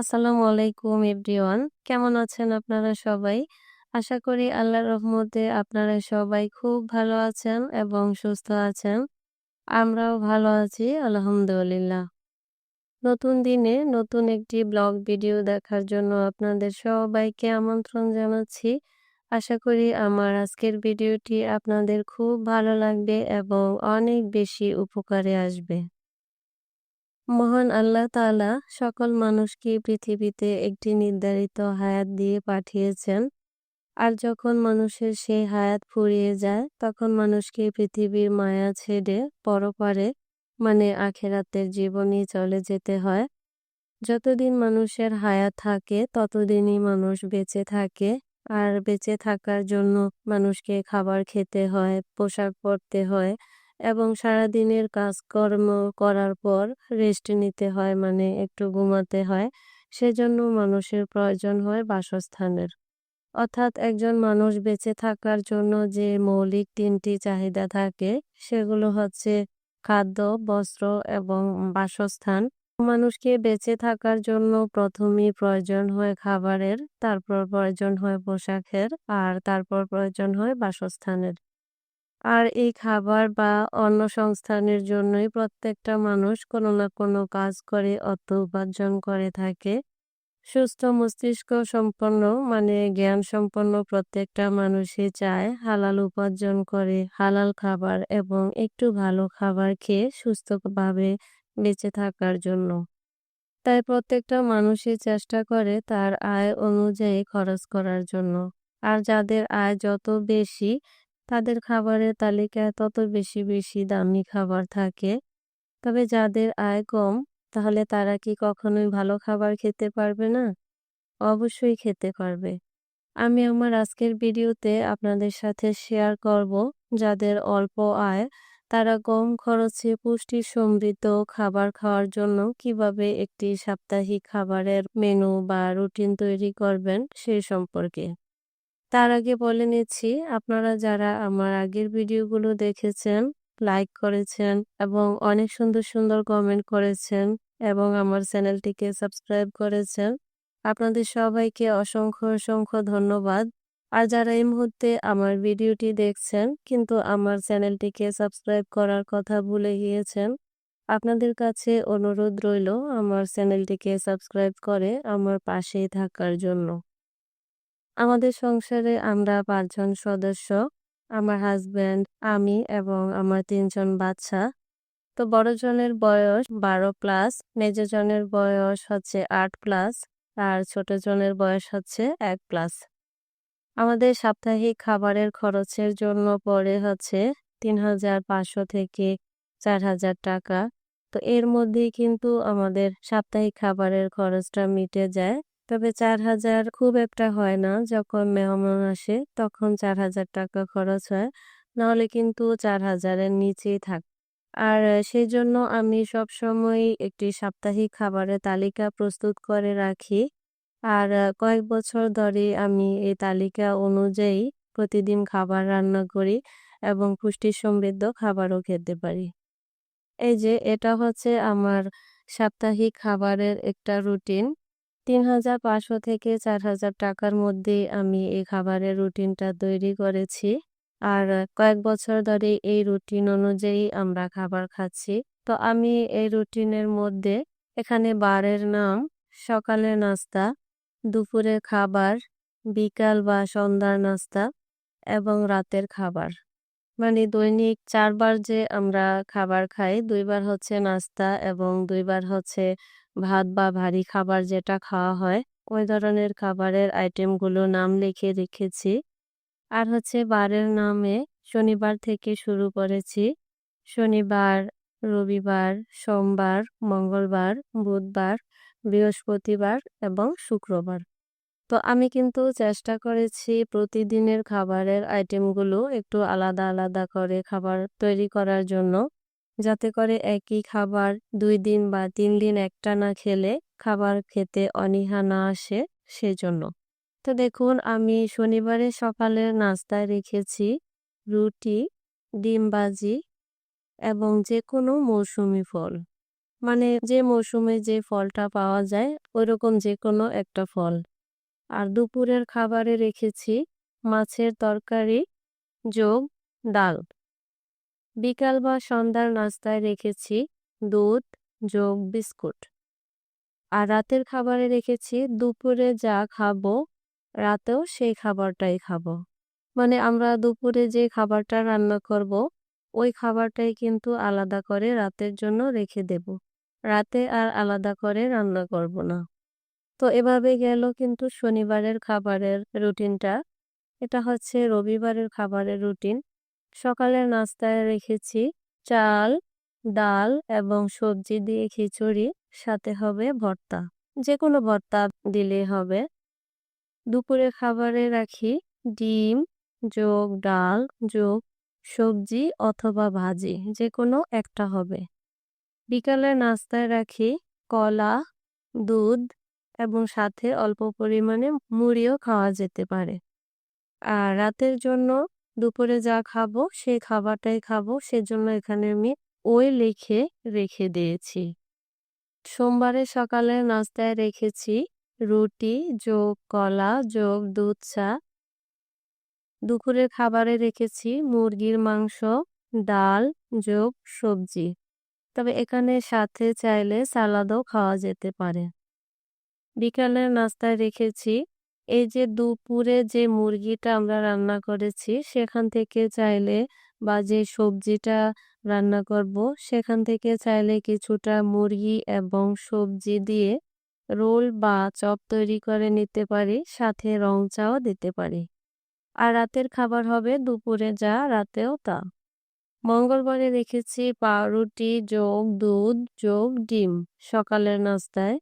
আসসালামু আলাইকুম এভরিওয়ান। কেমন আছেন আপনারা সবাই? আশা করি আল্লাহর রহমতে আপনারা সবাই খুব ভালো আছেন এবং সুস্থ আছেন। আমরাও ভালো আছি, আলহামদুলিল্লাহ। নতুন দিনে নতুন একটি ব্লগ ভিডিও দেখার জন্য আপনাদের সবাইকে আমন্ত্রণ জানাচ্ছি। আশা করি আমার আজকের ভিডিওটি আপনাদের খুব ভালো লাগবে এবং অনেক বেশি উপকারে আসবে। মহান আল্লাহ তাআলা সকল মানুষকে পৃথিবীতে একটি নির্ধারিত হায়াত দিয়ে পাঠিয়েছেন। আর যখন মানুষের সেই হায়াত ফুরিয়ে যায়, তখন মানুষকে পৃথিবীর মায়া ছেড়ে পরপারে মানে আখেরাতের জীবনই চলে যেতে হয়। যতদিন মানুষের হায়াত থাকে, ততদিনই মানুষ বেঁচে থাকে। আর বেঁচে থাকার জন্য মানুষকে খাবার খেতে হয়, পোশাক পরতে হয়। এবং সারাদিনের কাজকর্ম করার পর রেস্ট নিতে হয় মানে একটু ঘুমাতে হয়। সেজন্য মানুষের প্রয়োজন হয় বাসস্থানের। অর্থাৎ একজন মানুষ বেঁচে থাকার জন্য যে মৌলিক তিনটি চাহিদা থাকে, সেগুলো হচ্ছে খাদ্য, বস্ত্র এবং বাসস্থান। মানুষকে বেঁচে থাকার জন্য প্রথমেই প্রয়োজন হয় খাবারের, তারপর প্রয়োজন হয় পোশাকের, আর তারপর প্রয়োজন হয় বাসস্থানের। আর এই খাবার বা অন্য সংস্থানের জন্যই প্রত্যেকটা মানুষ কোনো না কোনো কাজ করে, অর্থ উপার্জন করে, থাকে। সুস্থ মস্তিষ্ক সম্পন্ন মানে জ্ঞান সম্পন্ন প্রত্যেকটা মানুষই চায় হালাল উপার্জন করে, হালাল খাবার এবং একটু ভালো খাবার খেয়ে সুস্থভাবে বেঁচে থাকার জন্য। তাই প্রত্যেকটা মানুষই চেষ্টা করে তার আয় অনুযায়ী খরচ করার জন্য। আর যাদের আয় যত বেশি তাদের খাবারের তালিকায় তত বেশি বেশি দামি খাবার থাকে। তবে যাদের আয় কম, তাহলে তারা কি কখনোই ভালো খাবার খেতে পারবে না? অবশ্যই খেতে পারবে। আমি আমার আজকের ভিডিওতে আপনাদের সাথে শেয়ার করব যাদের অল্প আয়, তারা কম খরচে পুষ্টি সমৃদ্ধ খাবার খাওয়ার জন্য কীভাবে একটি সাপ্তাহিক খাবারের মেনু বা রুটিন তৈরি করবেন সেই সম্পর্কে। তার আগে বলে নিচ্ছি, আপনারা যারা আমার আগের ভিডিওগুলো দেখেছেন, লাইক করেছেন এবং অনেক সুন্দর সুন্দর কমেন্ট করেছেন এবং আমার চ্যানেলটিকে সাবস্ক্রাইব করেছেন, আপনাদের সবাইকে অসংখ্য অসংখ্য ধন্যবাদ। আর যারা এই মুহূর্তে আমার ভিডিওটি দেখছেন কিন্তু আমার চ্যানেলটিকে সাবস্ক্রাইব করার কথা ভুলে গিয়েছেন, আপনাদের কাছে অনুরোধ রইল আমার চ্যানেলটিকে সাবস্ক্রাইব করে আমার পাশেই থাকার জন্য। আমাদের সংসারে আমরা পাঁচজন সদস্য। আমার হাজব্যান্ড আমি এবং আমার তিনজন বাচ্চা। তো বড়জনের বয়স বারো প্লাস মেজজনের বয়স হচ্ছে আট প্লাস আর ছোট জনের বয়স হচ্ছে এক প্লাস আমাদের সাপ্তাহিক খাবারের খরচের জন্য পড়ে হচ্ছে তিন হাজার পাঁচশো থেকে চার হাজার টাকা। তো এর মধ্যেই কিন্তু আমাদের সাপ্তাহিক খাবারের খরচটা মিটে যায়। তবে চার হাজার খুব একটা হয় না। যখন মেহমান আসে, তখন চার হাজার টাকা খরচ হয়। নাহলে কিন্তু চার হাজারের নিচেই থাক। আর সেই জন্য আমি সবসময় একটি সাপ্তাহিক খাবারের তালিকা প্রস্তুত করে রাখি। আর কয়েক বছর ধরে আমি এই তালিকা অনুযায়ী প্রতিদিন খাবার রান্না করি এবং পুষ্টি সমৃদ্ধ খাবারও খেতে পারি। এই যে, এটা হচ্ছে আমার সাপ্তাহিক খাবারের একটা রুটিন। তিন হাজার পাঁচশো থেকে চার হাজার টাকার মধ্যে আমি এই খাবারের রুটিনটা তৈরি করেছি। আর কয়েক বছর ধরে এই রুটিন অনুযায়ী আমরা খাবার খাচ্ছি। তো আমি এই রুটিনের মধ্যে এখানে বারের নাম, সকালের নাস্তা দুপুরে খাবার, বিকাল বা সন্ধ্যার নাস্তা এবং রাতের খাবার। মানে দৈনিক চারবার যে আমরা খাবার খাই, দুইবার হচ্ছে নাস্তা এবং দুইবার হচ্ছে ভাত বা ভারী খাবার যেটা খাওয়া হয়, ওই ধরনের খাবারের আইটেমগুলো নাম লিখে রেখেছি। আর হচ্ছে বারের নামে শনিবার থেকে শুরু করেছি। শনিবার, রবিবার, সোমবার, মঙ্গলবার, বুধবার, বৃহস্পতিবার এবং শুক্রবার। তো আমি কিন্তু চেষ্টা করেছি প্রতিদিনের খাবারের আইটেমগুলো একটু আলাদা আলাদা করে খাবার তৈরি করার জন্য। যাতে করে একই খাবার দুই দিন বা তিন দিন একটা না খেলে খাবার খেতে অনীহা না আসে সেজন্য। তো দেখুন, আমি শনিবারে সকালে নাস্তায় রেখেছি রুটি, ডিম ভাজি এবং যে কোনো মৌসুমি ফল। মানে যে মৌসুমে যে ফলটা পাওয়া যায়, ওইরকম যে কোনো একটা ফল। আর দুপুরের খাবারে রেখেছি মাছের তরকারি, যোগ, ডাল। বিকাল বা সন্ধ্যার নাস্তায় রেখেছি দুধ, যোগ, বিস্কুট। আর রাতের খাবারে রেখেছি দুপুরে যা খাব, রাতেও সেই খাবারটাই খাব। মানে আমরা দুপুরে যে খাবারটা রান্না করব, ওই খাবারটাই কিন্তু আলাদা করে রাতের জন্য রেখে দেব। রাতে আর আলাদা করে রান্না করব না। তো এভাবে গেল কিন্তু শনিবারের খাবারের রুটিনটা। এটা হচ্ছে রবিবারের খাবারের রুটিন। সকালের নাস্তায় রেখেছি চাল, ডাল এবং সবজি দিয়ে খিচুড়ি, সাথে হবে ভর্তা। যে কোনো ভর্তা দিলে হবে। দুপুরে খাবারে রাখি ডিম, যোগ, ডাল, যোগ, সবজি অথবা ভাজি যে কোনো একটা হবে। বিকালে নাস্তায় রাখি কলা, দুধ এবং সাথে অল্প পরিমাণে মুড়িও খাওয়া যেতে পারে। আর রাতের জন্য দুপুরে যা খাব, সেই খাবারটাই খাব, সেজন্য এখানে আমি ওই লিখে রেখে দিয়েছি। সোমবারে সকালে নাস্তায় রেখেছি রুটি, যোগ, কলা, যোগ, দুধ, চা। দুপুরের খাবারে রেখেছি মুরগির মাংস, ডাল, যোগ, সবজি। তবে এখানে সাথে চাইলে সালাদও খাওয়া যেতে পারে। বিকালের নাস্তায় রেখেছি এই যে দুপুরে যে মুরগিটা আমরা রান্না করেছি, সেখান থেকে চাইলে বা যে সবজিটা রান্না করব, সেখান থেকে চাইলে কিছুটা মুরগি এবং সবজি দিয়ে রোল বা চপ তৈরি করে নিতে পারি, সাথে রং চাও দিতে পারি। আর রাতের খাবার হবে দুপুরে যা রাতেও তা। মঙ্গলবারে রেখেছি পাউরুটি যোগ দুধ যোগ ডিম সকালের নাস্তায়।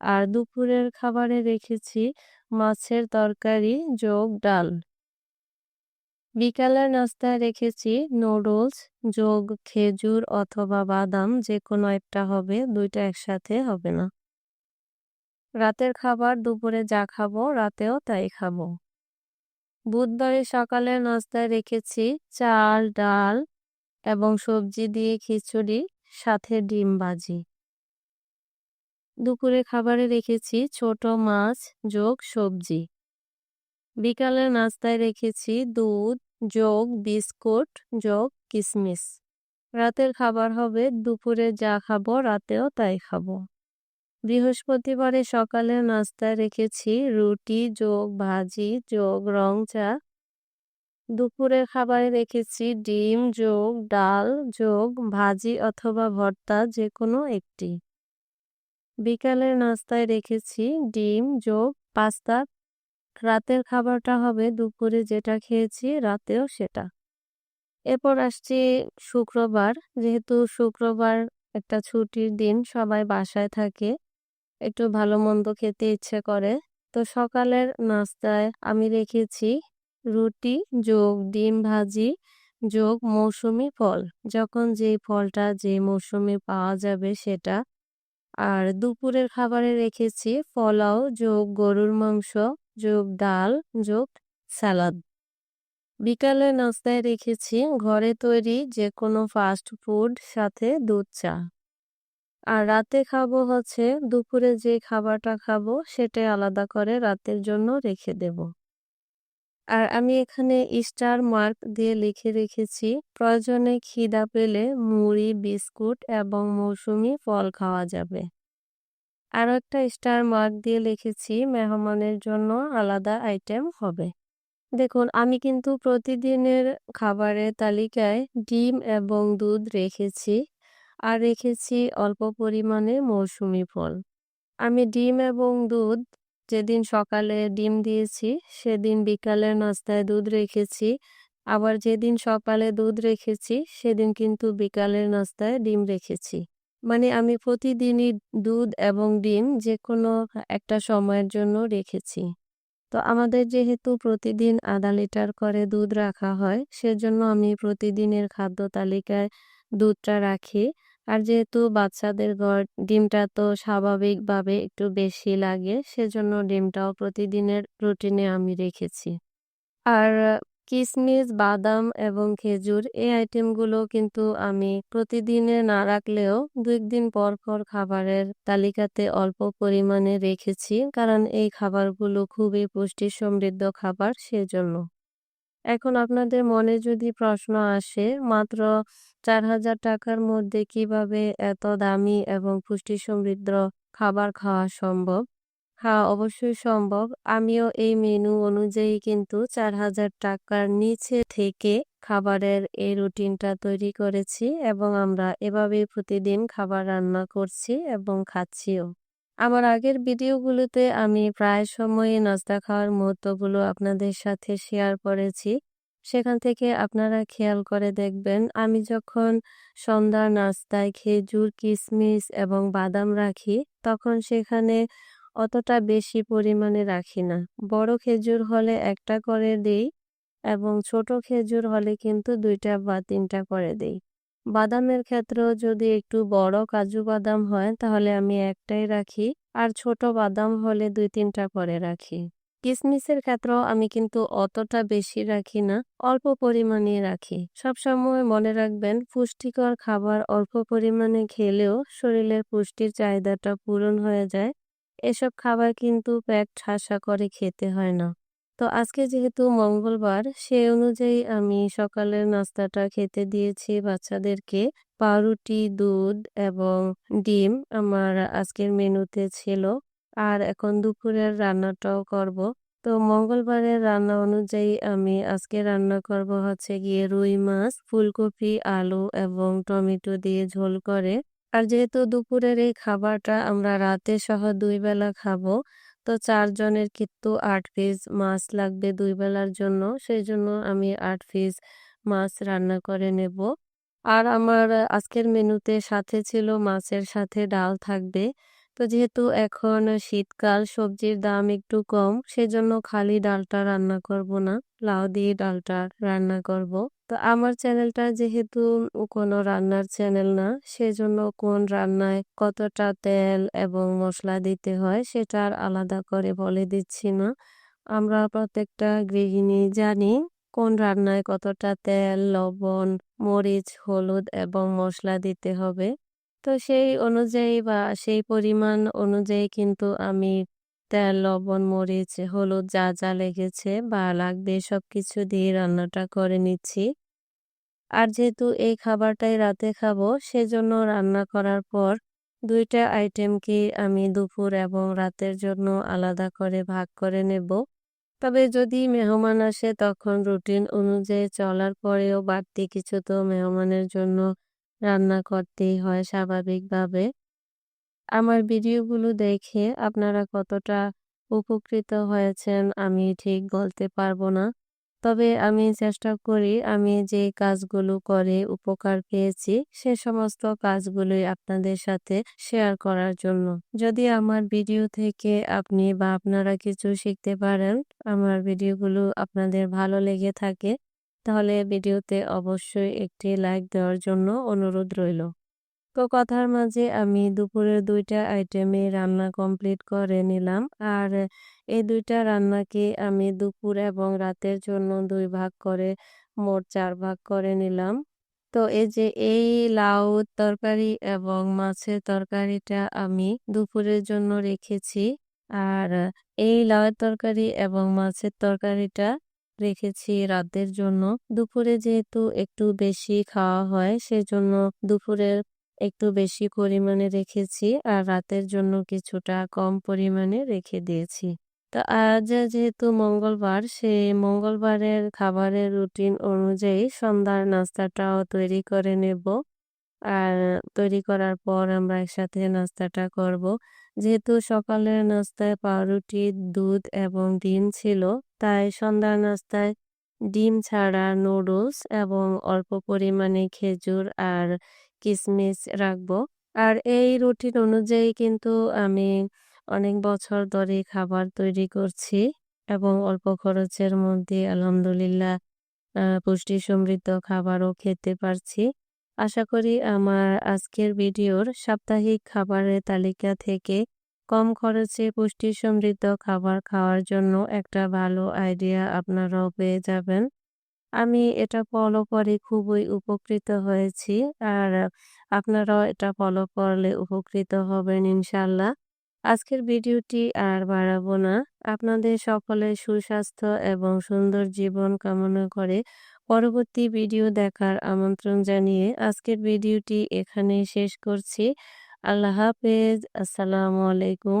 আর দুপুরের খাবারে রেখেছি মাছের তরকারি, যোগ, ডাল। বিকালের নাস্তায় রেখেছি নুডলস, যোগ, খেজুর অথবা বাদাম যে কোনো একটা হবে, দুইটা একসাথে হবে না। রাতের খাবার দুপুরে যা খাব, রাতেও তাই খাব। বুধবারে সকালে নাস্তায় রেখেছি চাল, ডাল এবং সবজি দিয়ে খিচুড়ি, সাথে ডিম ভাজি। দুপুরে খাবারে রেখেছি ছোট মাছ, যোগ সবজি। বিকালের নাস্তায় রেখেছি দুধ, যোগ, বিস্কুট, যোগ কিশমিশ রাতের খাবার হবে দুপুরে যা খাব, রাতেও তাই খাব। বৃহস্পতিবারে সকালে নাস্তায় রেখেছি রুটি, যোগ, ভাজি, যোগ, রং চা। দুপুরের খাবারে রেখেছি ডিম, যোগ, ডাল, যোগ, ভাজি অথবা ভর্তা যে কোনো একটি। বিকালের নাস্তায় রেখেছি ডিম, যোগ, পাস্তা। রাতের খাবারটা হবে দুপুরে যেটা খেয়েছি, রাতেও সেটা। এরপর আসছি শুক্রবার। যেহেতু শুক্রবার একটা ছুটির দিন, সবাই বাসায় থাকে, একটু ভালো মন্দ খেতে ইচ্ছে করে। তো সকালের নাস্তায় আমি রেখেছি রুটি, যোগ, ডিম ভাজি, যোগ, মৌসুমি ফল। যখন যে ফলটা যে মৌসুমে পাওয়া যাবে সেটা আর দুপুরের খাবারে রেখেছি পোলাও যোগ গরুর মাংস, যোগ ডাল, যোগ স্যালাদ। বিকালে নাস্তায় রেখেছি ঘরে তৈরি যে কোনো ফাস্ট ফুড, সাথে দুধ চা। আর রাতে খাব হচ্ছে দুপুরে যে খাবারটা খাব সেটাই আলাদা করে রাতের জন্য রেখে দেব। আর আমি এখানে স্টার মার্ক দিয়ে লিখে রেখেছি, প্রয়োজনে খিদা পেলে মুড়ি, বিস্কুট এবং মৌসুমি ফল খাওয়া যাবে। আরও একটা স্টার মার্ক দিয়ে লিখেছি, মেহমানের জন্য আলাদা আইটেম হবে। দেখুন, আমি কিন্তু প্রতিদিনের খাবারের তালিকায় ডিম এবং দুধ রেখেছি, আর রেখেছি অল্প পরিমাণে মৌসুমি ফল। আমি ডিম এবং দুধ যেদিন সকালে ডিম দিয়েছি, সেদিন বিকালের নাস্তায় দুধ রেখেছি। আবার যেদিন সকালে দুধ রেখেছি, সেদিন কিন্তু বিকালের নাস্তায় ডিম রেখেছি। মানে আমি প্রতিদিনই দুধ এবং ডিম যে কোনো একটা সময়ের জন্য রেখেছি। তো আমাদের যেহেতু প্রতিদিন আধা লিটার করে দুধ রাখা হয়, সেজন্য আমি প্রতিদিনের খাদ্য তালিকায় দুধটা রাখি। আর যেহেতু বাচ্চাদের ঘর ডিমটা তো স্বাভাবিকভাবে একটু বেশি লাগে সেজন্য ডিমটাও প্রতিদিনের রুটিনে আমি রেখেছি আর কিশমিশ, বাদাম এবং খেজুর এই আইটেমগুলো কিন্তু আমি প্রতিদিনে না রাখলেও ২ দিন পর, পর খাবারের তালিকাতে অল্প পরিমাণে রেখেছি। কারণ এই খাবারগুলো খুবই পুষ্টি সমৃদ্ধ খাবার সেজন্য। এখন আপনাদের মনে যদি প্রশ্ন আসে মাত্র চার হাজার টাকার মধ্যে কীভাবে এত দামি এবং পুষ্টি সমৃদ্ধ খাবার খাওয়া সম্ভব? হ্যাঁ, অবশ্যই সম্ভব। আমিও এই মেনু অনুযায়ী কিন্তু চার হাজার টাকার নিচে থেকে খাবারের এই রুটিনটা তৈরি করেছি এবং আমরা এভাবেই প্রতিদিন খাবার রান্না করছি এবং খাচ্ছিও। আমার আগের ভিডিওগুলোতে আমি প্রায় সময়ই নাস্তা খাওয়ার মুহূর্তগুলো আপনাদের সাথে শেয়ার করেছি। সেখান থেকে আপনারা খেয়াল করে দেখবেন আমি যখন সন্ধ্যার নাস্তায় খেজুর, কিশমিশ এবং বাদাম রাখি তখন সেখানে অতটা বেশি পরিমাণে রাখি না। বড় খেজুর হলে একটা করে দেই এবং ছোট খেজুর হলে কিন্তু দুইটা বা তিনটা করে দেই। বাদামের ক্ষেত্রেও যদি একটু বড় কাজু বাদাম হয় তাহলে আমি একটাই রাখি আর ছোট বাদাম হলে ২-৩ টা করে রাখি। কিশমিশের ক্ষেত্রেও আমি কিন্তু অতটা বেশি রাখি না, অল্প পরিমাণে রাখি। সবসময় মনে রাখবেন পুষ্টিকর খাবার অল্প পরিমাণে খেলেও শরীরের পুষ্টির চাহিদাটা পূরণ হয়ে যায়। এসব খাবার কিন্তু পেট ঠাসা করে খেতে হয় না। তো আজকে যেহেতু মঙ্গলবার সে অনুযায়ী আমি সকালের নাস্তাটা খেতে দিয়েছি বাচ্চাদেরকে। পাউরুটি, দুধ এবং ডিম আমার আজকের মেনুতে ছিল। আর এখন দুপুরের রান্নাটাও করব। তো মঙ্গলবারের রান্না অনুযায়ী আমি আজকে রান্না করব হচ্ছে গিয়ে রুই মাছ, ফুলকপি, আলু এবং টমেটো দিয়ে ঝোল করে। আর যেহেতু দুপুরের এই খাবারটা আমরা রাতে সহ দুই বেলা খাব তো চারজনের কিন্তু আট পিস মাছ লাগবে দুই বেলার জন্য। সেই জন্য আমি আট পিস মাছ রান্না করে নেব। আর আমার আজকের মেনুতে সাথে ছিল মাছের সাথে ডাল থাকবে। তো যেহেতু এখন শীতকাল, সবজির দাম একটু কম সেজন্য খালি ডালটা রান্না করব না, লাউ দিয়ে ডালটা রান্না করব। তো আমার চ্যানেলটা যেহেতু কোনো রান্নার চ্যানেল না, সেজন্য কোন রান্নায় কতটা তেল এবং মশলা দিতে হয় সেটা আর আলাদা করে বলে দিচ্ছি না। আমরা প্রত্যেকটা গৃহিণী জানি কোন রান্নায় কতটা তেল, লবণ, মরিচ, হলুদ এবং মশলা দিতে হবে। তো সেই অনুযায়ী বা সেই পরিমাণ অনুযায়ী কিন্তু আমি তেল, লবণ, মরিচ, হলুদ যা যা লেগেছে বা লাগবে সব কিছু দিয়ে রান্নাটা করে নিচ্ছি। আর যেহেতু এই খাবারটাই রাতে খাব, সেজন্য রান্না করার পর দুইটা আইটেমকে আমি দুপুর এবং রাতের জন্য আলাদা করে ভাগ করে নেব। তবে যদি মেহমান আসে, তখন রুটিন অনুযায়ী চলার পরেও বাড়তি কিছু তো মেহমানের জন্য রান্না করতেই হয় স্বাভাবিকভাবে। আমার ভিডিওগুলো দেখে আপনারা কতটা উপকৃত হয়েছেন আমি ঠিক বলতে পারব না। তবে আমি চেষ্টা করি আমি যে কাজগুলো করে উপকার পেয়েছি সে সমস্ত কাজগুলোই আপনাদের সাথে শেয়ার করার জন্য। যদি আমার ভিডিও থেকে আপনি বা আপনারা কিছু শিখতে পারেন, আমার ভিডিওগুলো আপনাদের ভালো লেগে থাকে, তাহলে ভিডিওতে অবশ্যই একটি লাইক দেওয়ার জন্য অনুরোধ রইল। তো কথার মাঝে আমি দুপুরের দুইটা আইটেমে রান্না কমপ্লিট করে নিলাম। আর এই দুইটা রান্নাকে আমি দুপুর এবং রাতের জন্য দুই ভাগ করে, মোট চার ভাগ করে নিলাম। তো এই যে এই লাউ তরকারি এবং মাছের তরকারিটা আমি দুপুরের জন্য রেখেছি। আর এই লাউয়ের তরকারি এবং মাছের তরকারিটা রেখেছি রাতের জন্য। দুপুরে যেহেতু একটু বেশি খাওয়া হয়, সেজন্য দুপুরের একটু বেশি পরিমাণে রেখেছি আর রাতের জন্য কিছুটা কম পরিমাণে রেখে দিয়েছি। তো আজ যেহেতু মঙ্গলবার সে মঙ্গলবারের খাবারের রুটিন অনুযায়ী সন্ধ্যার নাস্তাটাও তৈরি করে নেব। আর তৈরি করার পর আমরা একসাথে নাস্তাটা করব। যেহেতু সকালের নাস্তায় পাউরুটি, দুধ এবং ডিম ছিল, তাই সন্ধ্যার নাস্তায় ডিম ছাড়া নুডলস এবং অল্প পরিমাণে খেজুর আর কিশমিশ রাখব। আর এই রুটিন অনুযায়ী কিন্তু আমি অনেক বছর ধরে খাবার তৈরি করছি এবং অল্প খরচের মধ্যে আলহামদুলিল্লাহ পুষ্টি সমৃদ্ধ খাবারও খেতে পারছি। আশা করি আমার আজকের ভিডিওর সাপ্তাহিক খাবারের তালিকা থেকে কম খরচে পুষ্টি সমৃদ্ধ খাবার খাওয়ার জন্য একটা ভালো আইডিয়া আপনারাও পেয়ে যাবেন। আমি এটা ফলো করে খুবই উপকৃত হয়েছি। আর আপনারাও এটা ফলো করলে উপকৃত হবেন ইনশাল্লাহ আজকের ভিডিওটি আর বাড়াবো না। আপনাদের সকলের সুস্বাস্থ্য এবং সুন্দর জীবন কামনা করে পরবর্তী ভিডিও দেখার আমন্ত্রণ জানিয়ে আজকের ভিডিওটি এখানে শেষ করছি। আল্লাহ হাফেজ। আসসালামু আলাইকুম।